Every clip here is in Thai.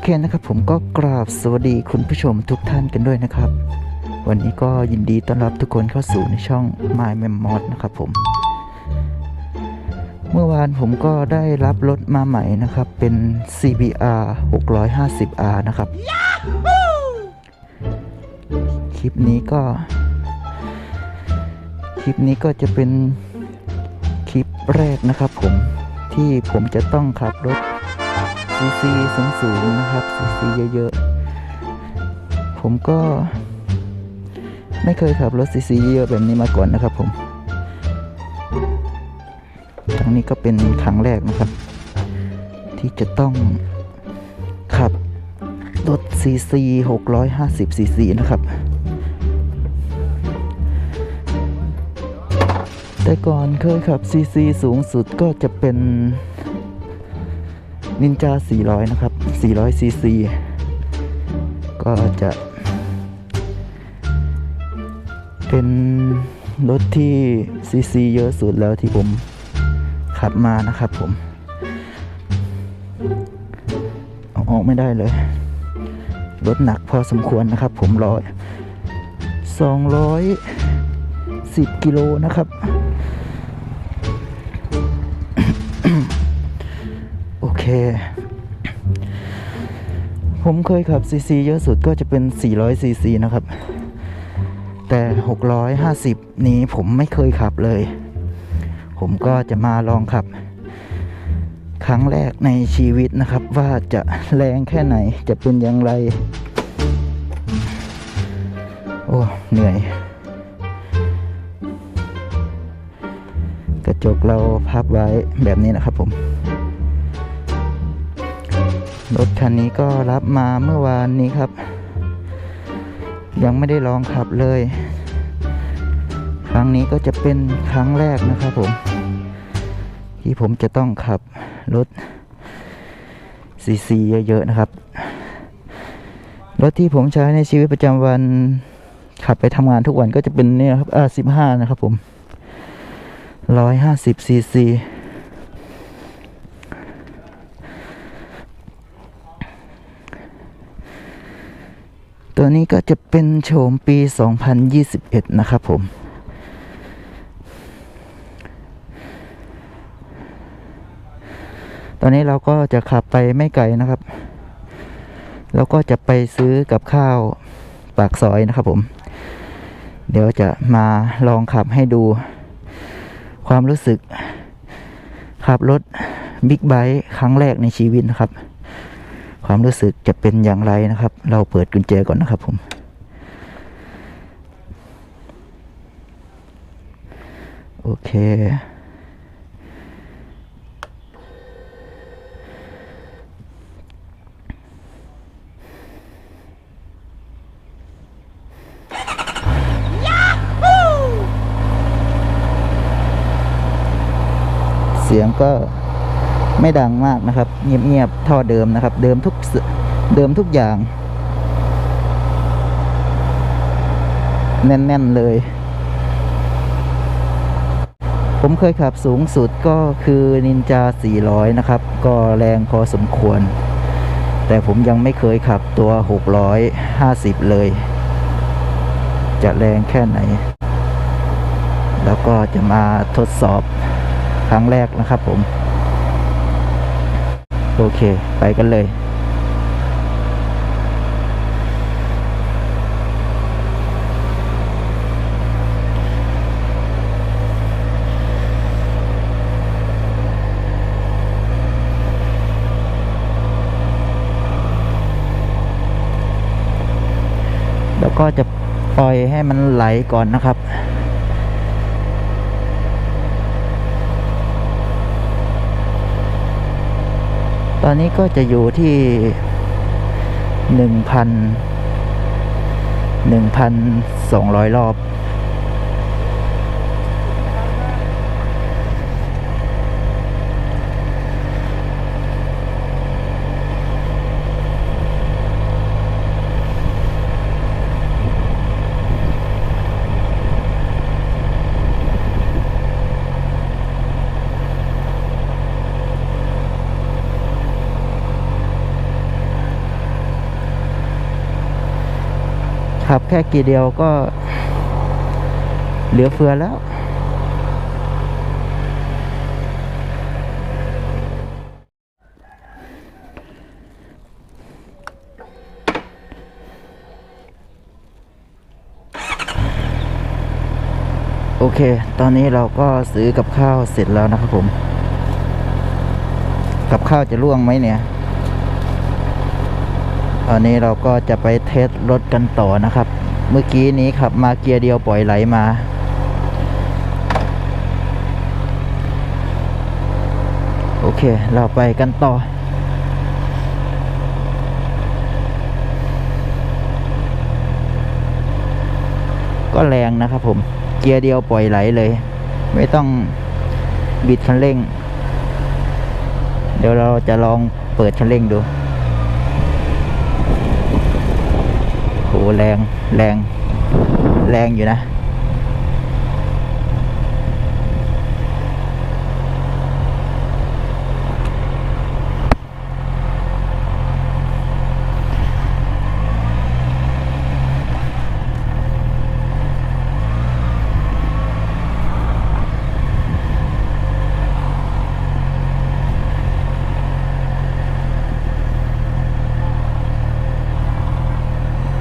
เคนะครับผมก็กราบสวัสดีคุณผู้ชมทุกท่านกันด้วยนะครับ วันนี้ก็ยินดีต้อนรับทุกคนเข้าสู่ในช่อง My m e m o d นะครับผม เมื่อวานผมก็ได้รับรถมาใหม่นะครับ เป็น CBR 650R นะครับ คลิปนี้ก็ คลิปนี้ก็จะเป็นคลิปแรกนะครับผมที่ผมจะต้องขับรถ ซีซีสูงสูงๆนะครับซีซีเยอะๆ ผมก็ ไม่เคยขับรถซีซีเยอะแบบนี้มาก่อนนะครับผมครั้งนี้ก็เป็นครั้งแรกนะครับ ที่จะต้องขับรถซีซี650ซีซีนะครับ แต่ก่อนเคยขับซีซีสูงสุดก็จะเป็น นินจา 400 นะครับ400ซีซีก็จะ เป็นรถที่ซีซีเยอะสุดแล้วที่ผมขับมานะครับผม เอาออกไม่ได้เลย รถหนักพอสมควรนะครับผมร้อย210กิโลนะครับ ผมเคยขับซีซีเยอะสุดก็จะเป็น 400ซีซีนะครับ แต่ 650 นี้ผมไม่เคยขับเลย ผมก็จะมาลองขับ ครั้งแรกในชีวิตนะครับ ว่าจะแรงแค่ไหนจะเป็นอย่างไร โอ้ เหนื่อย กระจกเราพับไว้แบบนี้นะครับผม รถคันนี้ก็รับมาเมื่อวานนี้ครับ ยังไม่ได้ลองขับเลย ครั้งนี้ก็จะเป็นครั้งแรกนะครับผม ที่ผมจะต้องขับรถซีซีเยอะๆนะครับ รถที่ผมใช้ในชีวิตประจำวันขับไปทำงานทุกวันก็จะเป็นเนี่ยครับอ่าสิบห้านะครับผมร้อยห้าสิบซีซี ตัวนี้ก็จะเป็นโฉมปี 2021 นะครับผม ตอนนี้เราก็จะขับไปไม่ไกลนะครับ แล้วก็จะไปซื้อกับข้าวปากซอยนะครับผม เดี๋ยวจะมาลองขับให้ดู ความรู้สึกขับรถบิ๊กไบค์ครั้งแรกในชีวิตนะครับ ความรู้สึกจะเป็นอย่างไรนะครับ เราเปิดกุญแจก่อนนะครับผมโอเค เสียงก็ ไม่ดังมากนะครับ เงียบๆท่อเดิมนะครับ เดิมทุกเดิมทุกอย่าง แน่น ๆ เลย ผมเคยขับสูงสุดก็คือนินจา 400 นะครับ ก็แรงพอสมควร แต่ผมยังไม่เคยขับตัว 650 เลย จะแรงแค่ไหน แล้วก็จะมาทดสอบครั้งแรกนะครับผม โอเค ไปกันเลย แล้วก็จะปล่อยให้มันไหลก่อนนะครับ ตอนนี้ก็จะอยู่ที่หนึ่งพันหนึ่งพันสองร้อยรอบ ขับแค่กี่เดียวก็ เหลือเฟือแล้ว โอเค ตอนนี้เราก็ซื้อกับข้าวเสร็จแล้วนะครับผม กับข้าวจะล่วงไหมเนี่ย ตอนนี้เราก็จะไปเทสรถกันต่อนะครับ เมื่อกี้นี้ขับมาเกียร์เดียวปล่อยไหลมา โอเค เราไปกันต่อก็แรงนะครับผม เกียร์เดียวปล่อยไหลเลย ไม่ต้องบิดคันเร่ง เดี๋ยวเราจะลองเปิดคันเร่งดู โห แรงแรงแรงอยู่นะ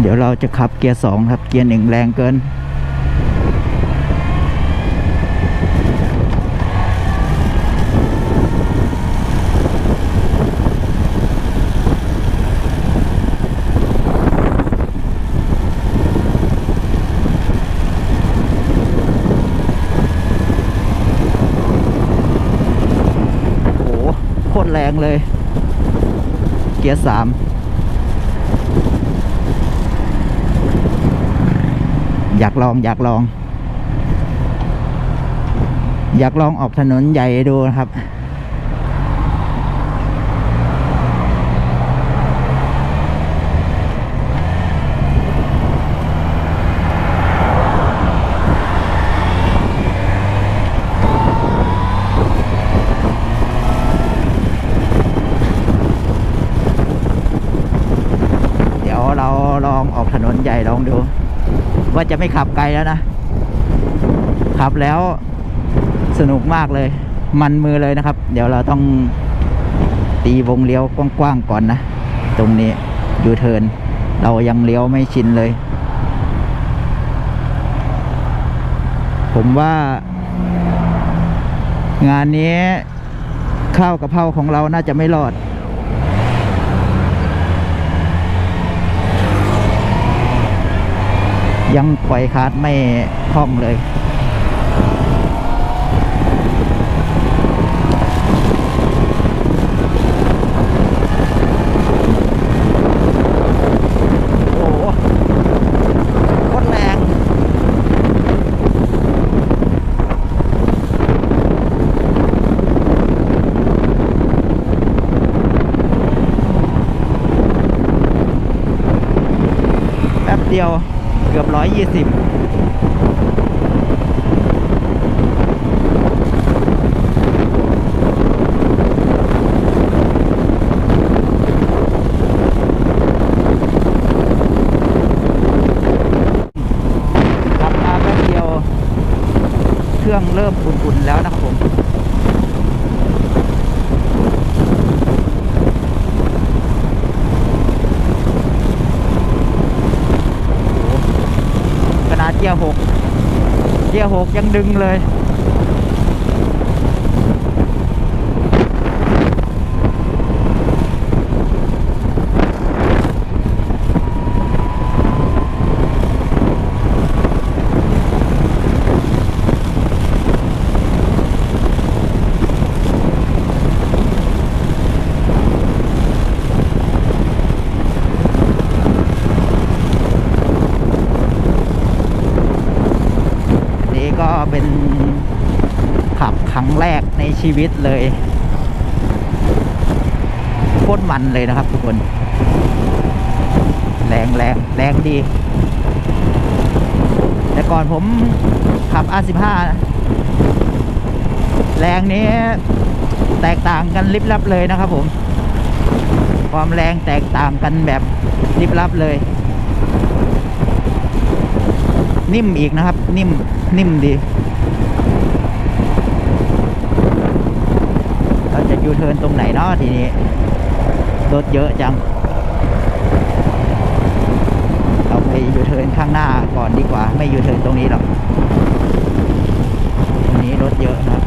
เดี๋ยวเราจะขับเกียร์สองครับ เกียร์หนึ่งแรงเกิน โอ้โห โคตรแรงเลย เกียร์สาม อยากลองอยากลอง อยากลองออกถนนใหญ่ดูนะครับเดี๋ยวเราลองออกถนนใหญ่ลองดู ว่าจะไม่ขับไกลแล้วนะ ขับแล้วสนุกมากเลย มันมือเลยนะครับ เดี๋ยวเราต้องตีวงเลี้ยวกว้างๆก่อนนะ ตรงนี้ยูเทิร์นเรายังเลี้ยวไม่ชินเลย ผมว่า งานนี้ข้าวกะเพราของเราน่าจะไม่รอด ยังปล่อยคาร์ดไม่คล่องเลย โอ้โหโคตรแรง แป๊บเดียวเกือบร้อยยี่ สิบขับมาแป๊บเดียวเครื่องเริ่มอุ่นๆแล้วนะครับผม ขนาดเกี ยร์หกเกียร์หกยังดึงเลย นี่ก็เป็น ขับครั้งแรกในชีวิตเลยโคตรมันเลยนะครับทุกคน แรงแรงแรงดี แต่ก่อนผมขับ R15 แรงนี้แตกต่างกันลิบลับเลยนะครับผม ความแรงแตกต่างกันแบบลิบลับเลย นิ่มอีกนะครับ นิ่มนิ่มดี เราจะยูเทิร์นตรงไหนเนาะทีนี้ รถเยอะจัง เราไปยูเทิร์นข้างหน้าก่อนดีกว่า ไม่ยูเทิร์นตรงนี้หรอก ตรงนี้รถเยอะนะครับ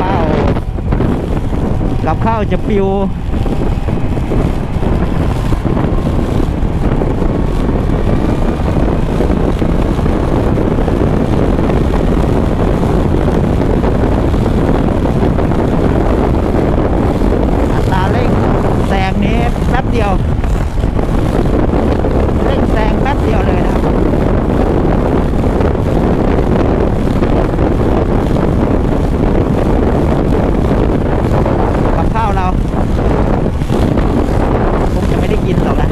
ข้าวกับข้าวจะปิว อัตราเร่งแซงนี้แป๊บเดียว เร่งแซงแป๊บเดียวเลยนะครับ กับข้าวเรา คงจะไม่ได้กินหรอกนะ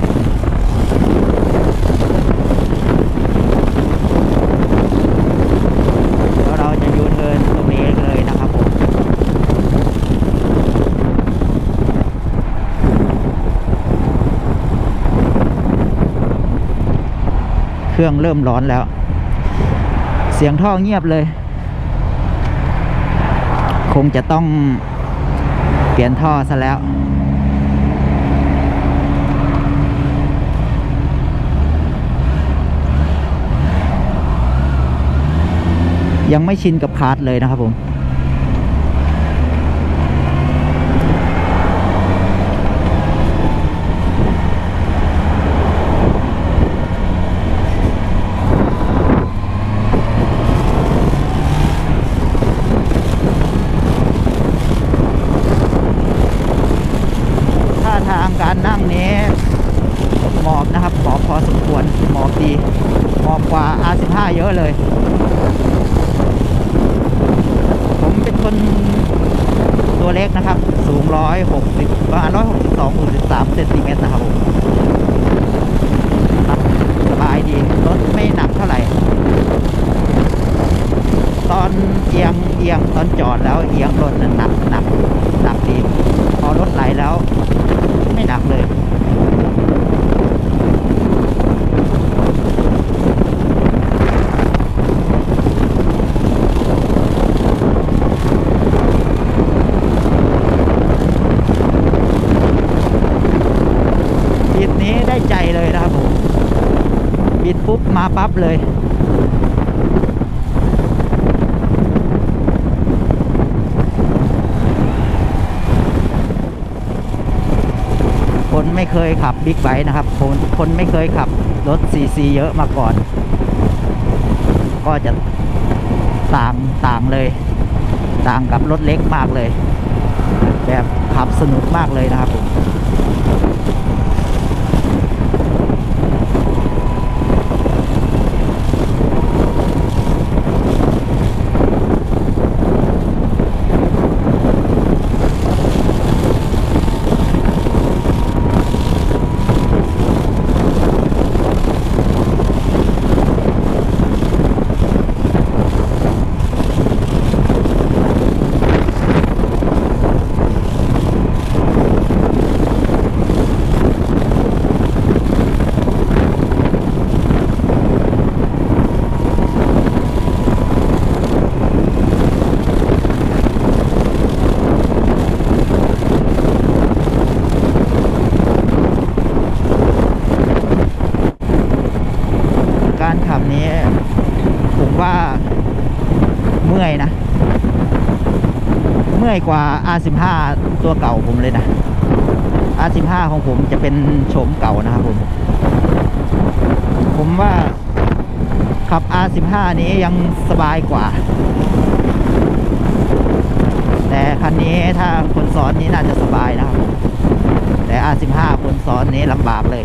เดี๋ยวเราจะยูเทิร์นตรงนี้เลยนะครับผม เค รื่องเริ่มร้อนแล้ว เสียงท่อเงียบเลย คงจะต้องเปลี่ยนท่อซะแล้วยังไม่ชินกับคาร์ดเลยนะครับผม ท่าทางการนั่งนี้หมอบนะครับหมอบพอสมควรหมอบดีหมอบกว่า R15 เยอะเลย ผมเป็นคนตัวเล็กนะครับ สูง 160ประมาณ162 63เซนติเมตรนะครับผมครับสบายดี รถไม่หนักเท่าไหร่ ตอนเอียงเอียงตอนจอดแล้วเอียงรถน่ะหนักหนักหนักดี พอรถไหลแล้ว ไม่หนักเลย บิด นี้ได้ใจเลยนะครับผมบิดปุ๊บมาปั๊บเลยคนไม่เคยขับบิ๊กไบค์นะครับคนคนไม่เคยขับรถซีซีเยอะมาก่อน ก็จะต่างต่างเลย ต่างกับรถเล็กมากเลย แบบขับสนุกมากเลยนะครับผม การขับนี้ ผมว่าเมื่อยนะ เมื่อยกว่า R15 ตัวเก่าผมเลยนะ R15 ของผมจะเป็นโฉมเก่านะครับผม ผมว่าขับ R15 นี้ยังสบายกว่า แต่คันนี้ถ้าคนซ้อนนี้น่าจะสบายนะครับ แต่ R15 คนซ้อนนี้ลำบากเลย